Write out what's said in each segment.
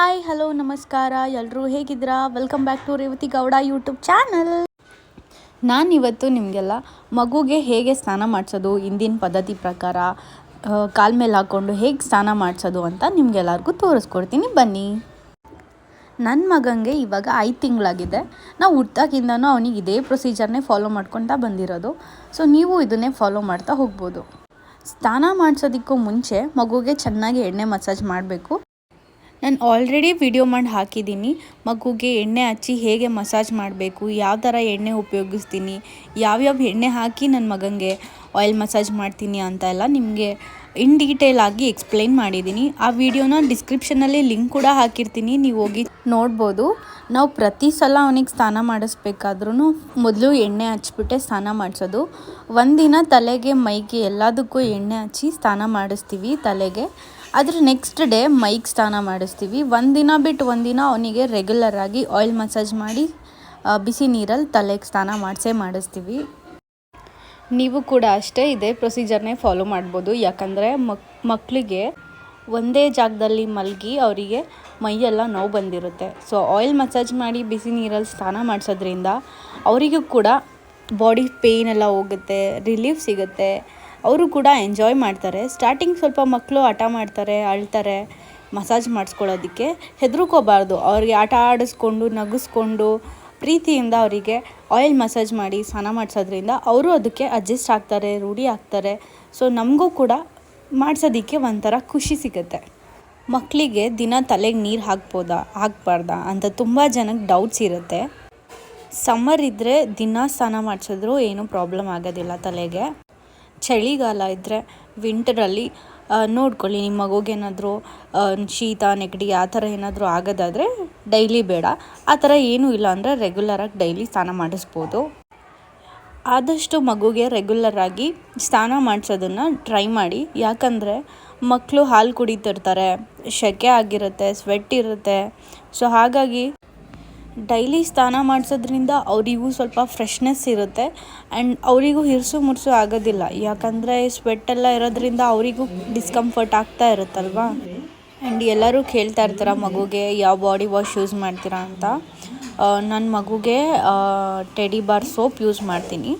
Hi, hello, ನಮಸ್ಕಾರ. ಎಲ್ಲರೂ ಹೇಗಿದ್ದೀರಾ? Welcome back to Revathi Gowda YouTube channel ನಾನಿವತ್ತು ನಿಮಗೆಲ್ಲ ಮಗುಗೆ ಹೇಗೆ ಸ್ನಾನ ಮಾಡಿಸೋದು ಇಂದಿನ ಪದ್ಧತಿ ಪ್ರಕಾರ ಕಾಲ ಮೇಲೆ ಹಾಕ್ಕೊಂಡು ಹೇಗೆ ಸ್ನಾನ ಮಾಡಿಸೋದು ಅಂತ ನಿಮಗೆಲ್ಲರಿಗೂ ತೋರಿಸ್ಕೊಡ್ತೀನಿ. ಬನ್ನಿ. ನನ್ನ ಮಗನಿಗೆ ಇವಾಗ ಐದು ತಿಂಗಳಾಗಿದೆ. ನಾವು ಹುಟ್ಟಾಗಿಂದನೂ ಅವನಿಗೆ ಇದೇ ಪ್ರೊಸೀಜರ್ನೇ ಫಾಲೋ ಮಾಡ್ಕೊತಾ ಬಂದಿರೋದು. ಸೊ ನೀವು ಇದನ್ನೇ ಫಾಲೋ ಮಾಡ್ತಾ ಹೋಗ್ಬೋದು. ಸ್ನಾನ ಮಾಡಿಸೋದಕ್ಕೂ ಮುಂಚೆ ಮಗುಗೆ ಚೆನ್ನಾಗಿ ಎಣ್ಣೆ ಮಸಾಜ್ ಮಾಡಬೇಕು. ನಾನು ಆಲ್ರೆಡಿ ವಿಡಿಯೋ ಮಾಡಿ ಹಾಕಿದ್ದೀನಿ ಮಗುಗೆ ಎಣ್ಣೆ ಹಚ್ಚಿ ಹೇಗೆ ಮಸಾಜ್ ಮಾಡಬೇಕು, ಯಾವ ಥರ ಎಣ್ಣೆ ಉಪಯೋಗಿಸ್ತೀನಿ ಯಾವ್ಯಾವ ಎಣ್ಣೆ ಹಾಕಿ ನನ್ನ ಮಗನಿಗೆ ಆಯಿಲ್ ಮಸಾಜ್ ಮಾಡ್ತೀನಿ ಅಂತ ಎಲ್ಲ ನಿಮಗೆ ಇನ್ ಡೀಟೇಲ್ ಆಗಿ ಎಕ್ಸ್ಪ್ಲೈನ್ ಮಾಡಿದ್ದೀನಿ ಆ ವಿಡಿಯೋನ ಡಿಸ್ಕ್ರಿಪ್ಷನಲ್ಲಿ ಲಿಂಕ್ ಕೂಡ ಹಾಕಿರ್ತೀನಿ, ನೀವು ಹೋಗಿ ನೋಡ್ಬೋದು. ನಾವು ಪ್ರತಿ ಸಲ ಅವನಿಗೆ ಸ್ನಾನ ಮಾಡಿಸ್ಬೇಕಾದ್ರೂ ಮೊದಲು ಎಣ್ಣೆ ಹಚ್ಬಿಟ್ಟೆ ಸ್ನಾನ ಮಾಡಿಸೋದು. ಒಂದಿನ ತಲೆಗೆ, ಮೈಗೆ ಎಲ್ಲದಕ್ಕೂ ಎಣ್ಣೆ ಹಚ್ಚಿ ಸ್ನಾನ ಮಾಡಿಸ್ತೀವಿ ತಲೆಗೆ. ಅದ್ರ ನೆಕ್ಸ್ಟ್ ಡೇ ಮೈಗೆ ಸ್ನಾನ ಮಾಡಿಸ್ತೀವಿ. ಒಂದಿನ ಬಿಟ್ಟು ಒಂದಿನ ಅವನಿಗೆ ರೆಗ್ಯುಲರ್ ಆಗಿ ಆಯಿಲ್ ಮಸಾಜ್ ಮಾಡಿ ಬಿಸಿ ನೀರಲ್ಲಿ ತಲೆಗೆ ಸ್ನಾನ ಮಾಡಿಸೇ ಮಾಡಿಸ್ತೀವಿ. ನೀವು ಕೂಡ ಅಷ್ಟೇ ಇದೇ ಪ್ರೊಸೀಜರ್ನೇ ಫಾಲೋ ಮಾಡ್ಬೋದು. ಯಾಕಂದರೆ ಮಕ್ ಮಕ್ಕಳಿಗೆ ಒಂದೇ ಜಾಗದಲ್ಲಿ ಮಲಗಿ ಅವರಿಗೆ ಮೈಯೆಲ್ಲ ನೋವು ಬಂದಿರುತ್ತೆ. ಸೊ ಆಯಿಲ್ ಮಸಾಜ್ ಮಾಡಿ ಬಿಸಿ ನೀರಲ್ಲಿ ಸ್ನಾನ ಮಾಡಿಸೋದ್ರಿಂದ ಅವರಿಗೂ ಕೂಡ ಬಾಡಿ ಪೇಯ್ನೆಲ್ಲ ಹೋಗುತ್ತೆ ರಿಲೀಫ್ ಸಿಗುತ್ತೆ. ಅವರು ಕೂಡ ಎಂಜಾಯ್ ಮಾಡ್ತಾರೆ. ಸ್ಟಾರ್ಟಿಂಗ್ ಸ್ವಲ್ಪ ಮಕ್ಕಳು ಆಟ ಮಾಡ್ತಾರೆ, ಅಳ್ತಾರೆ ಮಸಾಜ್ ಮಾಡಿಸ್ಕೊಳ್ಳೋದಕ್ಕೆ. ಹೆದರ್ಕೋಬಾರ್ದು. ಅವ್ರಿಗೆ ಆಟ ಆಡಿಸ್ಕೊಂಡು, ನಗಿಸ್ಕೊಂಡು, ಪ್ರೀತಿಯಿಂದ ಅವರಿಗೆ ಆಯಿಲ್ ಮಸಾಜ್ ಮಾಡಿ ಸ್ನಾನ ಮಾಡಿಸೋದ್ರಿಂದ ಅವರು ಅದಕ್ಕೆ ಅಡ್ಜಸ್ಟ್ ಆಗ್ತಾರೆ, ರೂಢಿ ಆಗ್ತಾರೆ. ಸೊ ನಮಗೂ ಕೂಡ ಮಾಡಿಸೋದಕ್ಕೆ ಒಂಥರ ಖುಷಿ ಸಿಗುತ್ತೆ. ಮಕ್ಕಳಿಗೆ ದಿನ ತಲೆಗೆ ನೀರು ಹಾಕ್ಬೋದಾ, ಹಾಕ್ಬಾರ್ದಾ ಅಂತ ತುಂಬ ಜನಕ್ಕೆ ಡೌಟ್ಸ್ ಇರುತ್ತೆ. ಸಮ್ಮರ್ ಇದ್ದರೆ ದಿನ ಸ್ನಾನ ಮಾಡಿಸಿದ್ರು ಏನೂ ಪ್ರಾಬ್ಲಮ್ ಆಗೋದಿಲ್ಲ ತಲೆಗೆ. ಚಳಿಗಾಲ ಇದ್ದರೆ ವಿಂಟರಲ್ಲಿ ನೋಡ್ಕೊಳ್ಳಿ ನಿಮ್ಮ ಮಗುಗೇನಾದರೂ ಶೀತ, ನೆಗಡಿ ಆ ಥರ ಏನಾದರೂ ಆಗೋದಾದರೆ ಡೈಲಿ ಬೇಡ. ಆ ಥರ ಏನೂ ಇಲ್ಲ ಅಂದರೆ ರೆಗ್ಯುಲರಾಗಿ ಡೈಲಿ ಸ್ನಾನ ಮಾಡಿಸ್ಬೋದು. ಆದಷ್ಟು ಮಗುಗೆ ರೆಗ್ಯುಲರಾಗಿ ಸ್ನಾನ ಮಾಡಿಸೋದನ್ನು ಟ್ರೈ ಮಾಡಿ. ಯಾಕಂದರೆ ಮಕ್ಕಳು ಹಾಲು ಕುಡಿತಿರ್ತಾರೆ, ಸೆಕೆ ಆಗಿರುತ್ತೆ ಸ್ವೆಟ್ ಇರುತ್ತೆ. ಸೊ ಹಾಗಾಗಿ ಡೈಲಿ ಸ್ನಾನ ಮಾಡಿಸೋದ್ರಿಂದ ಅವರಿಗೂ ಸ್ವಲ್ಪ ಫ್ರೆಶ್ನೆಸ್ ಇರುತ್ತೆ. ಆ್ಯಂಡ್ ಅವರಿಗೂ ಹಿರ್ಸು ಮುರ್ಸು ಆಗೋದಿಲ್ಲ. ಯಾಕಂದರೆ ಸ್ವೆಟ್ ಎಲ್ಲ ಇರೋದ್ರಿಂದ ಅವರಿಗೂ ಡಿಸ್ಕಂಫರ್ಟ್ ಆಗ್ತಾ ಇರುತ್ತಲ್ವಾ? ಆ್ಯಂಡ್ ಎಲ್ಲರೂ ಕೇಳ್ತಾ ಇರ್ತಾರೆ, ಮಗುಗೆ ಯಾವ ಬಾಡಿ ವಾಶ್ ಯೂಸ್ ಮಾಡ್ತೀರಾ ಅಂತ? ನನ್ನ ಮಗುಗೆ ಟೆಡಿ ಬಾರ್ ಸೋಪ್ ಯೂಸ್ ಮಾಡ್ತೀನಿ.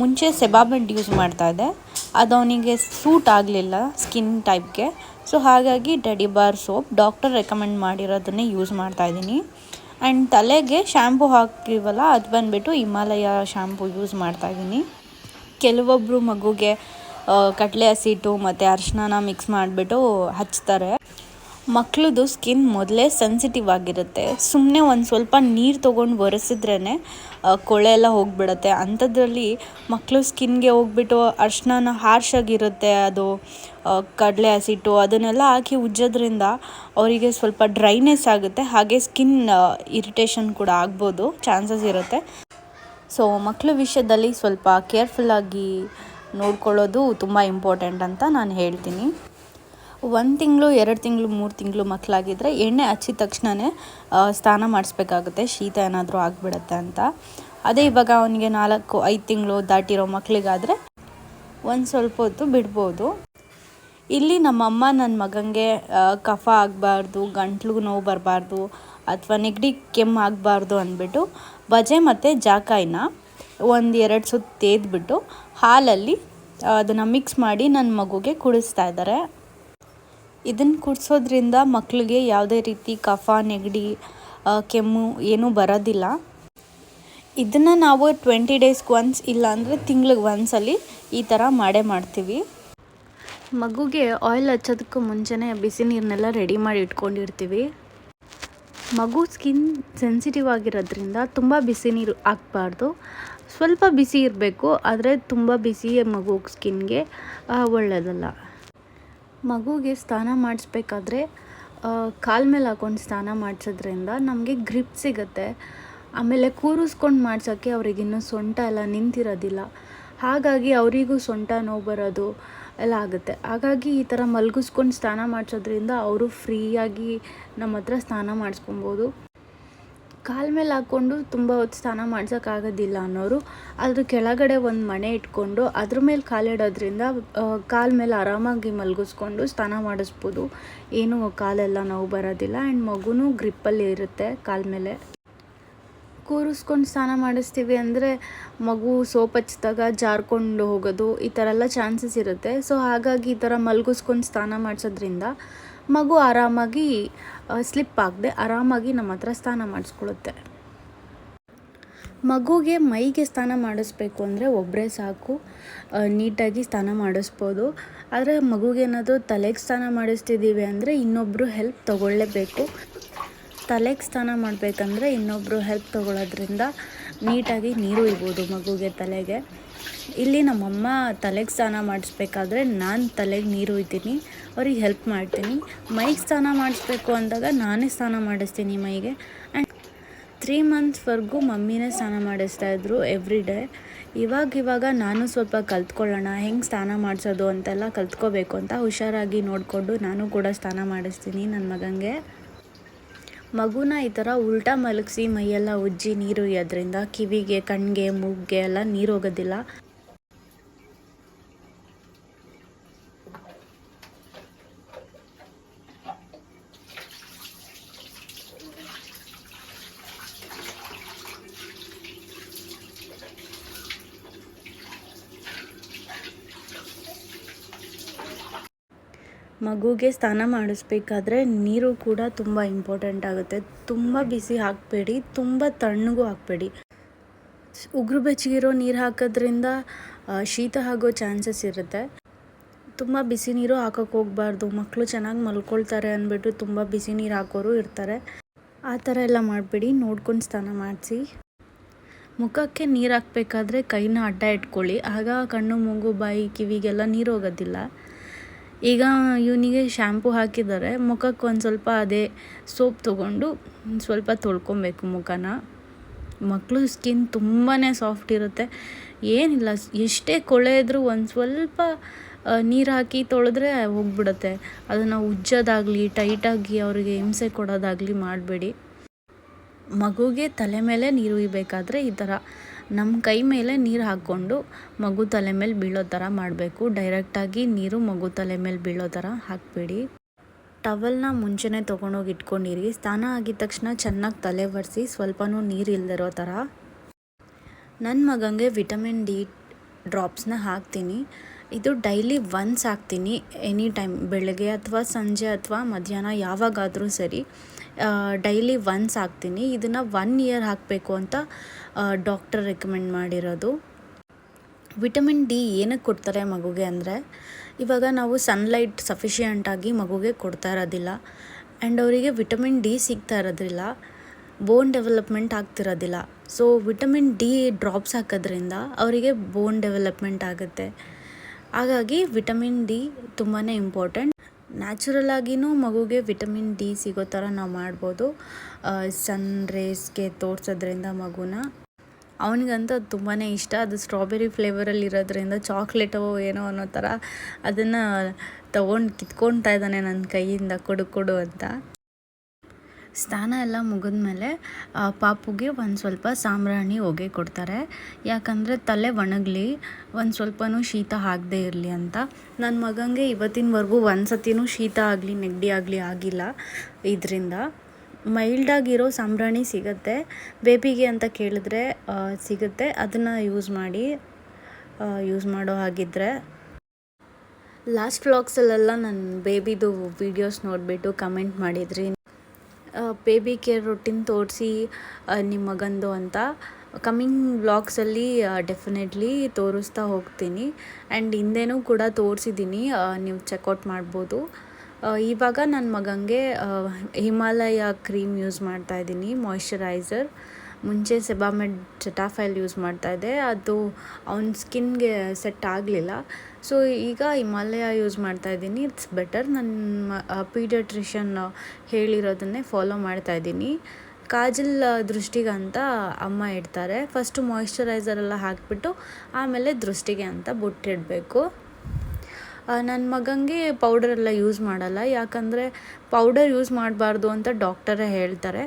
ಮುಂಚೆ ಸೆಬಾಬೆಡ್ ಯೂಸ್ ಮಾಡ್ತಾಯಿದ್ದೆ ಅದು ಅವನಿಗೆ ಸೂಟ್ ಆಗಲಿಲ್ಲ ಸ್ಕಿನ್ ಟೈಪ್ಗೆ ಸೊ ಹಾಗಾಗಿ teddy bar soap doctor recommend ಮಾಡಿರೋದನ್ನೇ use ಮಾಡ್ತಾಯಿದ್ದೀನಿ ಆ್ಯಂಡ್ ತಲೆಗೆ ಶ್ಯಾಂಪು ಹಾಕ್ತೀವಲ್ಲ, ಅದು ಬಂದುಬಿಟ್ಟು ಹಿಮಾಲಯ ಶ್ಯಾಂಪು ಯೂಸ್ ಮಾಡ್ತಾಯಿದ್ದೀನಿ ಕೆಲವೊಬ್ಬರು ಮಗುಗೆ ಕಡಲೆ ಹಸಿಟ್ಟು ಮತ್ತು ಅರಿಶಿನ ಮಿಕ್ಸ್ ಮಾಡಿಬಿಟ್ಟು ಹಚ್ತಾರೆ. ಮಕ್ಳದ್ದು ಸ್ಕಿನ್ ಮೊದಲೇ ಸೆನ್ಸಿಟಿವ್ ಆಗಿರುತ್ತೆ. ಸುಮ್ಮನೆ ಒಂದು ಸ್ವಲ್ಪ ನೀರು ತೊಗೊಂಡು ಒರೆಸಿದ್ರೇ ಕೊಳೆ ಎಲ್ಲ ಹೋಗ್ಬಿಡುತ್ತೆ. ಅಂಥದ್ರಲ್ಲಿ ಮಕ್ಕಳು ಸ್ಕಿನ್ಗೆ ಹೋಗ್ಬಿಟ್ಟು ಅರ್ಶಿನ ಹಾರ್ಶ್ ಆಗಿರುತ್ತೆ, ಅದು ಕಡಲೆ ಹಸಿಟ್ಟು ಅದನ್ನೆಲ್ಲ ಹಾಕಿ ಉಜ್ಜೋದ್ರಿಂದ ಅವರಿಗೆ ಸ್ವಲ್ಪ ಡ್ರೈನೆಸ್ ಆಗುತ್ತೆ. ಹಾಗೆ ಸ್ಕಿನ್ ಇರಿಟೇಷನ್ ಕೂಡ ಆಗ್ಬೋದು ಚಾನ್ಸಸ್ ಇರುತ್ತೆ. ಸೊ ಮಕ್ಕಳ ವಿಷಯದಲ್ಲಿ ಸ್ವಲ್ಪ ಕೇರ್ಫುಲ್ಲಾಗಿ ನೋಡ್ಕೊಳ್ಳೋದು ತುಂಬ ಇಂಪಾರ್ಟೆಂಟ್ ಅಂತ ನಾನು ಹೇಳ್ತೀನಿ. ಒಂದು ತಿಂಗಳು, ಎರಡು ತಿಂಗಳು, ಮೂರು ತಿಂಗಳು ಮಕ್ಕಳಾಗಿದ್ದರೆ ಎಣ್ಣೆ ಹಚ್ಚಿದ ತಕ್ಷಣವೇ ಸ್ನಾನ ಮಾಡಿಸ್ಬೇಕಾಗುತ್ತೆ. ಶೀತ ಏನಾದರೂ ಆಗಿಬಿಡತ್ತೆ ಅಂತ. ಅದೇ ಇವಾಗ ಅವನಿಗೆ ನಾಲ್ಕು, ಐದು ತಿಂಗಳು ದಾಟಿರೋ ಮಕ್ಕಳಿಗಾದರೆ ಒಂದು ಸ್ವಲ್ಪ ಹೊತ್ತು ಬಿಡ್ಬೋದು. ಇಲ್ಲಿ ನಮ್ಮಮ್ಮ ನನ್ನ ಮಗನಿಗೆ ಕಫ ಆಗಬಾರ್ದು, ಗಂಟ್ಲು ನೋವು ಬರಬಾರ್ದು, ಅಥವಾ ನೆಗಡಿ ಕೆಮ್ಮು ಆಗಬಾರ್ದು ಅಂದ್ಬಿಟ್ಟು ಬಜೆ ಮತ್ತು ಜಾಕಾಯಿನ ಒಂದು ಎರಡು ಸುತ್ತು ತೇದ್ಬಿಟ್ಟು ಹಾಲಲ್ಲಿ ಅದನ್ನು ಮಿಕ್ಸ್ ಮಾಡಿ ನನ್ನ ಮಗುಗೆ ಕುಡಿಸ್ತಾ ಇದ್ದಾರೆ. ಇದನ್ನು ಕುಡಿಸೋದ್ರಿಂದ ಮಕ್ಕಳಿಗೆ ಯಾವುದೇ ರೀತಿ ಕಫ, ನೆಗಡಿ ಕೆಮ್ಮು ಏನೂ ಬರೋದಿಲ್ಲ. ಇದನ್ನು ನಾವು ಟ್ವೆಂಟಿ ಡೇಸ್ಗೆ ಒನ್ಸ್ ಇಲ್ಲ ಅಂದರೆ ತಿಂಗ್ಳಿಗೆ ಒಂದ್ಸಲಿ ಈ ಥರ ಮಾಡೇ ಮಾಡ್ತೀವಿ. ಮಗುಗೆ ಆಯಿಲ್ ಹಚ್ಚೋದಕ್ಕೂ ಮುಂಚೆನೇ ಬಿಸಿ ನೀರನ್ನೆಲ್ಲ ರೆಡಿ ಮಾಡಿ ಇಟ್ಕೊಂಡಿರ್ತೀವಿ. ಮಗು ಸ್ಕಿನ್ ಸೆನ್ಸಿಟಿವ್ ಆಗಿರೋದ್ರಿಂದ ತುಂಬ ಬಿಸಿ ನೀರು ಹಾಕ್ಬಾರ್ದು. ಸ್ವಲ್ಪ ಬಿಸಿ ಇರಬೇಕು, ಆದರೆ ತುಂಬ ಬಿಸಿ ಮಗು ಸ್ಕಿನ್ಗೆ ಒಳ್ಳೆಯದಲ್ಲ ಮಗುಗೆ ಸ್ನಾನ ಮಾಡಿಸ್ಬೇಕಾದ್ರೆ ಕಾಲ ಮೇಲೆ ಹಾಕೊಂಡು ಸ್ನಾನ ಮಾಡಿಸೋದ್ರಿಂದ ನಮಗೆ ಗ್ರಿಪ್ ಸಿಗುತ್ತೆ. ಆಮೇಲೆ ಕೂರಿಸ್ಕೊಂಡು ಮಾಡ್ಸೋಕ್ಕೆ ಅವ್ರಿಗಿನ್ನೂ ಸೊಂಟ ಎಲ್ಲ ನಿಂತಿರೋದಿಲ್ಲ. ಹಾಗಾಗಿ ಅವರಿಗೂ ಸೊಂಟ ನೋವು ಬರೋದು ಎಲ್ಲ ಆಗುತ್ತೆ. ಹಾಗಾಗಿ ಈ ಥರ ಮಲಗಿಸ್ಕೊಂಡು ಸ್ನಾನ ಮಾಡಿಸೋದ್ರಿಂದ ಅವರು ಫ್ರೀಯಾಗಿ ನಮ್ಮ ಹತ್ರ ಸ್ನಾನ ಮಾಡಿಸ್ಕೊಬೋದು. ಕಾಲ ಮೇಲೆ ಹಾಕ್ಕೊಂಡು ತುಂಬ ಹೊತ್ತು ಸ್ನಾನ ಮಾಡ್ಸೋಕ್ಕಾಗೋದಿಲ್ಲ ಅನ್ನೋರು, ಅದ್ರ ಕೆಳಗಡೆ ಒಂದು ಮಣೆ ಇಟ್ಕೊಂಡು ಅದ್ರ ಮೇಲೆ ಕಾಲಿಡೋದ್ರಿಂದ ಕಾಲ್ ಮೇಲೆ ಆರಾಮಾಗಿ ಮಲಗಿಸ್ಕೊಂಡು ಸ್ನಾನ ಮಾಡಿಸ್ಬೋದು. ಏನೂ ಕಾಲೆಲ್ಲ ನೋವು ಬರೋದಿಲ್ಲ, ಆ್ಯಂಡ್ ಮಗುನೂ ಗ್ರಿಪ್ಪಲ್ಲಿ ಇರುತ್ತೆ ಕಾಲ್ ಮೇಲೆ. ಕೂರಿಸ್ಕೊಂಡು ಸ್ನಾನ ಮಾಡಿಸ್ತೀವಿ ಅಂದರೆ ಮಗು ಸೋಪ್ ಹಚ್ಚಿದಾಗ ಜಾರ್ಕೊಂಡು ಹೋಗೋದು ಈ ಥರ ಎಲ್ಲ ಚಾನ್ಸಸ್ ಇರುತ್ತೆ. ಸೊ ಹಾಗಾಗಿ ಈ ಥರ ಮಲಗಿಸ್ಕೊಂಡು ಸ್ನಾನ ಮಾಡಿಸೋದ್ರಿಂದ ಮಗು ಆರಾಮಾಗಿ ಸ್ಲಿಪ್ ಆಗದೆ ಆರಾಮಾಗಿ ನಮ್ಮ ಹತ್ರ ಸ್ನಾನ ಮಾಡಿಸ್ಕೊಳ್ಳುತ್ತೆ. ಮಗುಗೆ ಮೈಗೆ ಸ್ನಾನ ಮಾಡಿಸ್ಬೇಕು ಅಂದರೆ ಒಬ್ಬರೇ ಸಾಕು. ನೀಟಾಗಿ ಸ್ನಾನ ಮಾಡಿಸ್ಬೋದು. ಆದರೆ ಮಗುಗೇನಾದರೂ ತಲೆಗೆ ಸ್ನಾನ ಮಾಡಿಸ್ತಿದ್ದೀವಿ ಅಂದರೆ ಇನ್ನೊಬ್ಬರು ಹೆಲ್ಪ್ ತಗೊಳ್ಳೇಬೇಕು. ತಲೆಗೆ ಸ್ನಾನ ಮಾಡಬೇಕಂದ್ರೆ ಇನ್ನೊಬ್ಬರು ಹೆಲ್ಪ್ ತೊಗೊಳೋದ್ರಿಂದ ನೀಟಾಗಿ ನೀರು ಇರ್ಬೋದು ಮಗುಗೆ ತಲೆಗೆ. ಇಲ್ಲಿ ನಮ್ಮಮ್ಮ ತಲೆಗೆ ಸ್ನಾನ ಮಾಡಿಸ್ಬೇಕಾದ್ರೆ ನಾನು ತಲೆಗೆ ನೀರು ಒಯ್ತೀನಿ ಅವ್ರಿಗೆ ಹೆಲ್ಪ್ ಮಾಡ್ತೀನಿ. ಮೈಗೆ ಸ್ನಾನ ಮಾಡಿಸ್ಬೇಕು ಅಂದಾಗ ನಾನೇ ಸ್ನಾನ ಮಾಡಿಸ್ತೀನಿ ಮೈಗೆ. ಆ್ಯಂಡ್ ತ್ರೀ ಮಂತ್ಸ್ವರೆಗೂ ಮಮ್ಮಿನೇ ಸ್ನಾನ ಮಾಡಿಸ್ತಾಯಿದ್ರು ಎವ್ರಿ ಡೇ ಇವಾಗ ಇವಾಗ ನಾನು ಸ್ವಲ್ಪ ಕಲ್ತ್ಕೊಳ್ಳೋಣ, ಹೆಂಗೆ ಸ್ನಾನ ಮಾಡಿಸೋದು ಅಂತೆಲ್ಲ ಕಲ್ತ್ಕೋಬೇಕು ಅಂತ ಹುಷಾರಾಗಿ ನೋಡಿಕೊಂಡು ನಾನು ಕೂಡ ಸ್ನಾನ ಮಾಡಿಸ್ತೀನಿ ನನ್ನ ಮಗನಿಗೆ ಮಗುನ ಈ ಥರ ಉಲ್ಟಾ ಮಲಗಿಸಿ ಮೈಯೆಲ್ಲ ಉಜ್ಜಿ ನೀರು ಒಯ್ಯೋದ್ರಿಂದ ಕಿವಿಗೆ ಕಣ್ಣಿಗೆ ಮೂಗಿಗೆ ಎಲ್ಲ ನೀರು ಹೋಗೋದಿಲ್ಲ. ಮಗುಗೆ ಸ್ನಾನ ಮಾಡಿಸ್ಬೇಕಾದ್ರೆ ನೀರು ಕೂಡ ತುಂಬ ಇಂಪಾರ್ಟೆಂಟ್ ಆಗುತ್ತೆ. ತುಂಬ ಬಿಸಿ ಹಾಕಬೇಡಿ, ತುಂಬ ತಣ್ಣಗೂ ಹಾಕಬೇಡಿ. ಉಗುರು ಬೆಚ್ಚಗಿರೋ ನೀರು ಹಾಕೋದ್ರಿಂದ ಶೀತ ಆಗೋ ಚಾನ್ಸಸ್ ಇರುತ್ತೆ. ತುಂಬ ಬಿಸಿ ನೀರು ಹಾಕೋಕೆ ಹೋಗಬಾರ್ದು. ಮಕ್ಕಳು ಚೆನ್ನಾಗಿ ಮಲ್ಕೊಳ್ತಾರೆ ಅಂದ್ಬಿಟ್ಟು ತುಂಬ ಬಿಸಿ ನೀರು ಹಾಕೋರು ಇರ್ತಾರೆ. ಆ ಥರ ಎಲ್ಲ ಮಾಡಬೇಡಿ, ನೋಡ್ಕೊಂಡು ಸ್ನಾನ ಮಾಡಿಸಿ. ಮುಖಕ್ಕೆ ನೀರು ಹಾಕಬೇಕಾದ್ರೆ ಕೈನ ಅಡ್ಡ ಇಟ್ಕೊಳ್ಳಿ. ಆಗ ಕಣ್ಣು, ಮೂಗು, ಬಾಯಿ, ಕಿವಿಗೆಲ್ಲ ನೀರು ಹೋಗೋದಿಲ್ಲ. ಈಗ ಇವನಿಗೆ ಶ್ಯಾಂಪು ಹಾಕಿದ್ದಾರೆ. ಮುಖಕ್ಕೆ ಒಂದು ಸ್ವಲ್ಪ ಅದೇ ಸೋಪ್ ತೊಗೊಂಡು ಸ್ವಲ್ಪ ತೊಳ್ಕೊಬೇಕು ಮುಖನ. ಮಕ್ಕಳು ಸ್ಕಿನ್ ತುಂಬಾ ಸಾಫ್ಟ್ ಇರುತ್ತೆ. ಏನಿಲ್ಲ, ಎಷ್ಟೇ ಕೊಳೆ ಇದ್ದರೂ ಒಂದು ಸ್ವಲ್ಪ ನೀರು ಹಾಕಿ ತೊಳೆದ್ರೆ ಹೋಗ್ಬಿಡುತ್ತೆ. ಅದನ್ನು ಉಜ್ಜೋದಾಗಲಿ ಟೈಟಾಗಿ ಅವರಿಗೆ ಹಿಂಸೆ ಕೊಡೋದಾಗಲಿ ಮಾಡಬೇಡಿ. ಮಗುಗೆ ತಲೆ ಮೇಲೆ ನೀರು ಉಯ್ಬೇಕಾದ್ರೆ ಈ ಥರ ನಮ್ಮ ಕೈ ಮೇಲೆ ನೀರು ಹಾಕ್ಕೊಂಡು ಮಗು ತಲೆ ಮೇಲೆ ಬೀಳೋ ಥರ ಮಾಡಬೇಕು. ಡೈರೆಕ್ಟಾಗಿ ನೀರು ಮಗು ತಲೆ ಮೇಲೆ ಬೀಳೋ ಥರ ಹಾಕಬೇಡಿ. ಟವಲ್ನ ಮುಂಚೆನೇ ತೊಗೊಂಡೋಗಿ ಇಟ್ಕೊಂಡಿರಿ. ಸ್ನಾನ ಆಗಿದ ತಕ್ಷಣ ಚೆನ್ನಾಗಿ ತಲೆ ಒರೆಸಿ ಸ್ವಲ್ಪನೂ ನೀರು ಇಲ್ದಿರೋ ಥರ ನನ್ನ ಮಗನಿಗೆ ವಿಟಮಿನ್ ಡಿ ಡ್ರಾಪ್ಸ್ನ ಹಾಕ್ತೀನಿ. ಇದು ಡೈಲಿ ಒನ್ಸ್ ಹಾಕ್ತೀನಿ, ಎನಿ ಟೈಮ್, ಬೆಳಗ್ಗೆ ಅಥವಾ ಸಂಜೆ ಅಥವಾ ಮಧ್ಯಾಹ್ನ ಯಾವಾಗಾದರೂ ಸರಿ. ಡೈಲಿ ಒನ್ಸ್ ಹಾಕ್ತೀನಿ. ಇದನ್ನು ಒನ್ ಇಯರ್ ಹಾಕಬೇಕು ಅಂತ ಡಾಕ್ಟರ್ ರೆಕಮೆಂಡ್ ಮಾಡಿರೋದು. ವಿಟಮಿನ್ ಡಿ ಏನಕ್ಕೆ ಕೊಡ್ತಾರೆ ಮಗುಗೆ ಅಂದರೆ, ಇವಾಗ ನಾವು ಸನ್ಲೈಟ್ ಸಫಿಷಿಯಂಟಾಗಿ ಮಗುಗೆ ಕೊಡ್ತಾ ಇರೋದಿಲ್ಲ. ಆ್ಯಂಡ್ ಅವರಿಗೆ ವಿಟಮಿನ್ ಡಿ ಸಿಗ್ತಾ ಇರೋದಿಲ್ಲ, ಬೋನ್ ಡೆವಲಪ್ಮೆಂಟ್ ಆಗ್ತಿರೋದಿಲ್ಲ. ಸೊ, ವಿಟಮಿನ್ ಡಿ ಡ್ರಾಪ್ಸ್ ಹಾಕೋದ್ರಿಂದ ಅವರಿಗೆ ಬೋನ್ ಡೆವಲಪ್ಮೆಂಟ್ ಆಗುತ್ತೆ. ಹಾಗಾಗಿ ವಿಟಮಿನ್ ಡಿ ತುಂಬಾ ಇಂಪಾರ್ಟೆಂಟ್. ನ್ಯಾಚುರಲ್ ಆಗಿನೂ ಮಗುಗೆ ವಿಟಮಿನ್ ಡಿ ಸಿಗೋ ಥರ ನಾವು ಮಾಡ್ಬೋದು. ಸನ್ ರೇಸ್ಗೆ ತೋರಿಸೋದ್ರಿಂದ ಮಗುನ. ಅವನಿಗಂತ ತುಂಬಾ ಇಷ್ಟ. ಅದು ಸ್ಟ್ರಾಬೆರಿ ಫ್ಲೇವರಲ್ಲಿ ಇರೋದ್ರಿಂದ ಚಾಕ್ಲೇಟೋ ಏನೋ ಅನ್ನೋ ಥರ ಅದನ್ನು ತಗೊಂಡು ಕಿತ್ಕೊಳ್ತಾ ಇದ್ದಾನೆ ನನ್ನ ಕೈಯಿಂದ, ಕೊಡು ಕೊಡು ಅಂತ. ಸ್ನಾನ ಎಲ್ಲ ಮುಗಿದ್ಮೇಲೆ ಪಾಪುಗೆ ಒಂದು ಸ್ವಲ್ಪ ಸಾಂಬ್ರಾಣಿ ಹೊಗೆ ಕೊಡ್ತಾರೆ. ಯಾಕಂದರೆ ತಲೆ ಒಣಗಲಿ, ಒಂದು ಸ್ವಲ್ಪನೂ ಶೀತ ಆಗದೆ ಇರಲಿ ಅಂತ. ನನ್ನ ಮಗನಿಗೆ ಇವತ್ತಿನವರೆಗೂ ಒಂದು ಸತಿನೂ ಶೀತ ಆಗಲಿ, ನೆಗಡಿ ಆಗಲಿ ಆಗಿಲ್ಲ ಇದರಿಂದ. ಮೈಲ್ಡಾಗಿರೋ ಸಾಂಬ್ರಾಣಿ ಸಿಗುತ್ತೆ. ಬೇಬಿಗೆ ಅಂತ ಕೇಳಿದ್ರೆ ಸಿಗುತ್ತೆ. ಅದನ್ನು ಯೂಸ್ ಮಾಡಿ ಯೂಸ್ ಮಾಡೋ ಹಾಗಿದ್ರೆ. ಲಾಸ್ಟ್ ವ್ಲಾಗ್ಸಲ್ಲೆಲ್ಲ ನನ್ನ ಬೇಬಿದು ವೀಡಿಯೋಸ್ ನೋಡಿಬಿಟ್ಟು ಕಮೆಂಟ್ ಮಾಡಿದ್ರಿ. ಬೇಬಿ ಕೇರ್ ರೊಟೀನ್ ತೋರಿಸಿ ನಿಮ್ಮ ಮಗಂದು ಅಂತ ಕಮ್ಮಿಂಗ್ ಬ್ಲಾಗ್ಸಲ್ಲಿ ಡೆಫಿನೆಟ್ಲಿ ತೋರಿಸ್ತಾ ಹೋಗ್ತೀನಿ. ಆ್ಯಂಡ್ ಹಿಂದೆನೂ ಕೂಡ ತೋರಿಸಿದ್ದೀನಿ ನೀವು ಚೆಕ್ಔಟ್ ಮಾಡ್ಬೋದು. ಇವಾಗ ನನ್ನ ಮಗನಿಗೆ ಹಿಮಾಲಯ ಕ್ರೀಮ್ ಯೂಸ್ ಮಾಡ್ತಾ ಇದ್ದೀನಿ ಮಾಯ್ಶ್ಚರೈಸರ್ ಮುಂಚೆ ಸೆಬಾಮೆಡ್ ಜಟಾಫೈಲ್ ಯೂಸ್ ಮಾಡ್ತಾಯಿದ್ದೆ ಅದು ಅವನ ಸ್ಕಿನ್ಗೆ ಸೆಟ್ ಆಗಲಿಲ್ಲ. ಸೊ, ಈಗ ಹಿಮಾಲಯ ಯೂಸ್ ಮಾಡ್ತಾ ಇದ್ದೀನಿ. It's better. ನನ್ನ ಪೀಡಿಯಾಟ್ರಿಷನ್ ಹೇಳಿರೋದನ್ನೇ ಫಾಲೋ ಮಾಡ್ತಾ ಇದ್ದೀನಿ. ಕಾಜಲ್ ದೃಷ್ಟಿಗೆ ಅಂತ ಅಮ್ಮ ಇಡ್ತಾರೆ. ಫಸ್ಟು ಮಾಯಿಶ್ಚರೈಸರ್ ಎಲ್ಲ ಹಾಕಿಬಿಟ್ಟು ಆಮೇಲೆ ದೃಷ್ಟಿಗೆ ಅಂತ ಬೊಟ್ಟಿಡಬೇಕು. ನನ್ನ ಮಗನಿಗೆ ಪೌಡರೆಲ್ಲ ಯೂಸ್ ಮಾಡಲ್ಲ. ಯಾಕಂದರೆ ಪೌಡರ್ ಯೂಸ್ ಮಾಡಬಾರ್ದು ಅಂತ ಡಾಕ್ಟರೇ ಹೇಳ್ತಾರೆ.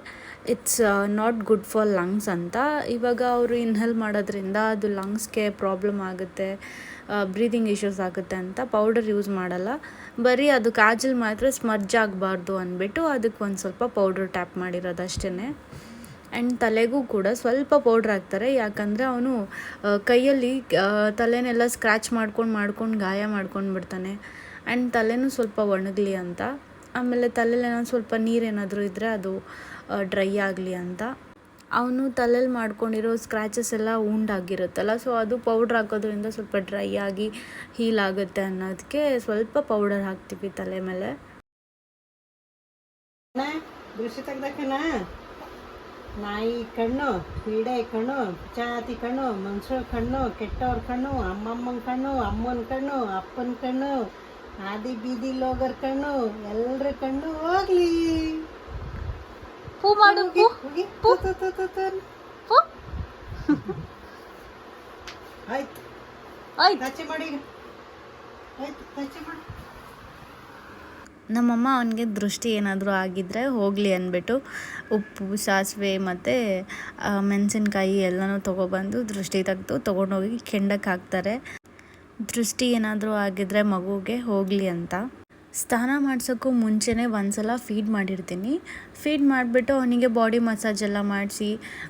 It's not good for lungs ಅಂತ. ಇವಾಗ ಅವರು ಇನ್ಹೇಲ್ ಮಾಡೋದ್ರಿಂದ ಅದು ಲಂಗ್ಸ್ಗೆ ಪ್ರಾಬ್ಲಮ್ ಆಗುತ್ತೆ ಬ್ರೀದಿಂಗ್ ಇಶ್ಯೂಸ್ ಆಗುತ್ತೆ ಅಂತ ಪೌಡರ್ ಯೂಸ್ ಮಾಡಲ್ಲ. ಬರೀ ಅದು ಕಾಜಲ್ ಮಾತ್ರ ಸ್ಮರ್ಜ್ ಆಗಬಾರ್ದು ಅಂದ್ಬಿಟ್ಟು ಅದಕ್ಕೆ ಒಂದು ಸ್ವಲ್ಪ ಪೌಡರ್ ಟ್ಯಾಪ್ ಮಾಡಿರೋದು ಅಷ್ಟೇ ಆ್ಯಂಡ್ ತಲೆಗೂ ಕೂಡ ಸ್ವಲ್ಪ ಪೌಡ್ರ್ ಹಾಕ್ತಾರೆ. ಯಾಕಂದರೆ ಅವನು ಕೈಯಲ್ಲಿ ತಲೆನೆಲ್ಲ ಸ್ಕ್ರ್ಯಾಚ್ ಮಾಡ್ಕೊಂಡು ಮಾಡ್ಕೊಂಡು, ಗಾಯ ಮಾಡ್ಕೊಂಡು ಬಿಡ್ತಾನೆ. ಆ್ಯಂಡ್ ತಲೆನೂ ಸ್ವಲ್ಪ ಒಣಗಲಿ ಅಂತ. ಆಮೇಲೆ ತಲೆಯಲ್ಲಿ ಸ್ವಲ್ಪ ನೀರೇನಾದರೂ ಇದ್ದರೆ ಅದು ಡ್ರೈ ಆಗಲಿ ಅಂತ. ಅವನು ತಲೆಯಲ್ಲಿ ಮಾಡ್ಕೊಂಡಿರೋ ಸ್ಕ್ರ್ಯಾಚಸ್ ಎಲ್ಲ ಉಂಡಾಗಿರುತ್ತಲ್ಲ ಸೊ ಅದು ಪೌಡ್ರ್ ಹಾಕೋದ್ರಿಂದ ಸ್ವಲ್ಪ ಡ್ರೈ ಆಗಿ ಹೀಲ್ ಆಗುತ್ತೆ ಅನ್ನೋದಕ್ಕೆ ಸ್ವಲ್ಪ ಪೌಡರ್ ಹಾಕ್ತೀವಿ ತಲೆ ಮೇಲೆ. ನಾಯಿ ಕಣ್ಣು ಪೀಡೆ ಕಣ್ಣು ಚಾತಿ ಕಣ್ಣು ಮನುಷ್ಯರ ಕಣ್ಣು ಕೆಟ್ಟವ್ರ ಕಣ್ಣು ಅಮ್ಮಮ್ಮನ ಕಣ್ಣು ಅಮ್ಮನ ಕಣ್ಣು ಅಪ್ಪನ ಕಣ್ಣು ಆದಿ ಬೀದಿ ಲೋಗರ್ ಕಣ್ಣು ಎಲ್ರ ಕಣ್ಣು ಹೋಗ್ಲಿ. ಪೂ ಮಾಡು ಆಯ್ತು. ಆಯ್ತು. ಮಾಡಿ. ಆಯ್ತು ಮಾಡಿ. ನಮ್ಮಮ್ಮ ಅವನಿಗೆ ದೃಷ್ಟಿ ಏನಾದರೂ ಆಗಿದ್ದರೆ ಹೋಗಲಿ ಅಂದ್ಬಿಟ್ಟು ಉಪ್ಪು, ಸಾಸಿವೆ ಮತ್ತು ಮೆಣಸಿನ್ಕಾಯಿ ಎಲ್ಲನೂ ತೊಗೊಬಂದು ದೃಷ್ಟಿ ತೆಗೆದು ತೊಗೊಂಡೋಗಿ ಕೆಂಡಕ್ಕೆ ಹಾಕ್ತಾರೆ. ದೃಷ್ಟಿ ಏನಾದರೂ ಆಗಿದ್ದರೆ ಮಗುಗೆ ಹೋಗಲಿ ಅಂತ. ಸ್ನಾನ ಮಾಡಿಸೋಕ್ಕೂ ಮುಂಚೆನೇ ಒಂದ್ಸಲ ಫೀಡ್ ಮಾಡಿರ್ತೀನಿ. ಫೀಡ್ ಮಾಡಿಬಿಟ್ಟು ಅವನಿಗೆ ಬಾಡಿ ಮಸಾಜ್ ಎಲ್ಲ ಮಾಡಿಸಿ,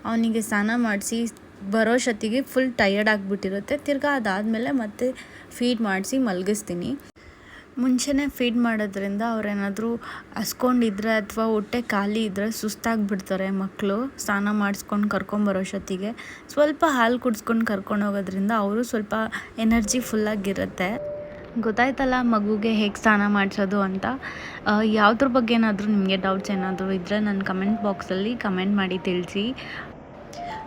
ಅವನಿಗೆ ಸ್ನಾನ ಮಾಡಿಸಿ ಬರೋಷ್ಟೊತ್ತಿಗೆ ಫುಲ್ ಟಯರ್ಡ್ ಆಗಿಬಿಟ್ಟಿರುತ್ತೆ. ತಿರ್ಗಾ ಅದಾದಮೇಲೆ ಮತ್ತೆ ಫೀಡ್ ಮಾಡಿಸಿ ಮಲಗಿಸ್ತೀನಿ. ಮುಂಚೆನೇ ಫೀಡ್ ಮಾಡೋದ್ರಿಂದ ಅವ್ರೇನಾದರೂ ಹಸ್ಕೊಂಡಿದ್ರೆ ಅಥವಾ ಹೊಟ್ಟೆ ಖಾಲಿ ಇದ್ದರೆ ಸುಸ್ತಾಗಿಬಿಡ್ತಾರೆ ಮಕ್ಕಳು ಸ್ನಾನ ಮಾಡಿಸ್ಕೊಂಡು ಕರ್ಕೊಂಬರೋಷ್ಟೊತ್ತಿಗೆ ಸ್ವಲ್ಪ ಹಾಲು ಕುಡಿಸ್ಕೊಂಡು ಕರ್ಕೊಂಡು ಹೋಗೋದ್ರಿಂದ ಅವರು ಸ್ವಲ್ಪ ಎನರ್ಜಿ ಫುಲ್ಲಾಗಿರುತ್ತೆ ಗೊತ್ತಾಯ್ತಲ್ಲ ಮಗುಗೆ ಹೇಗೆ ಸ್ನಾನ ಮಾಡಿಸೋದು ಅಂತ? ಯಾವುದ್ರ ಬಗ್ಗೆ ಏನಾದರೂ ನಿಮಗೆ ಡೌಟ್ಸ್ ಏನಾದರೂ ಇದ್ದರೆ ನನ್ನ ಕಮೆಂಟ್ ಬಾಕ್ಸಲ್ಲಿ ಕಮೆಂಟ್ ಮಾಡಿ ತಿಳಿಸಿ.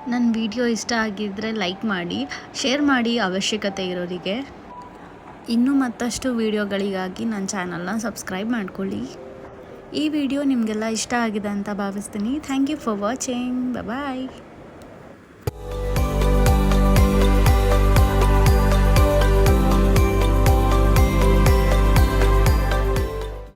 ನನ್ನ ವಿಡಿಯೋ ಇಷ್ಟ ಆಗಿದ್ದರೆ ಲೈಕ್ ಮಾಡಿ ಶೇರ್ ಮಾಡಿ ಅವಶ್ಯಕತೆ ಇರೋರಿಗೆ. ಇನ್ನೂ ಮತ್ತಷ್ಟು ವೀಡಿಯೋಗಳಿಗಾಗಿ ನನ್ನ ಚಾನಲ್ನ ಸಬ್ಸ್ಕ್ರೈಬ್ ಮಾಡ್ಕೊಳ್ಳಿ. ಈ ವಿಡಿಯೋ ನಿಮಗೆಲ್ಲ ಇಷ್ಟ ಆಗಿದೆ ಅಂತ ಭಾವಿಸ್ತೀನಿ. Thank you for watching bye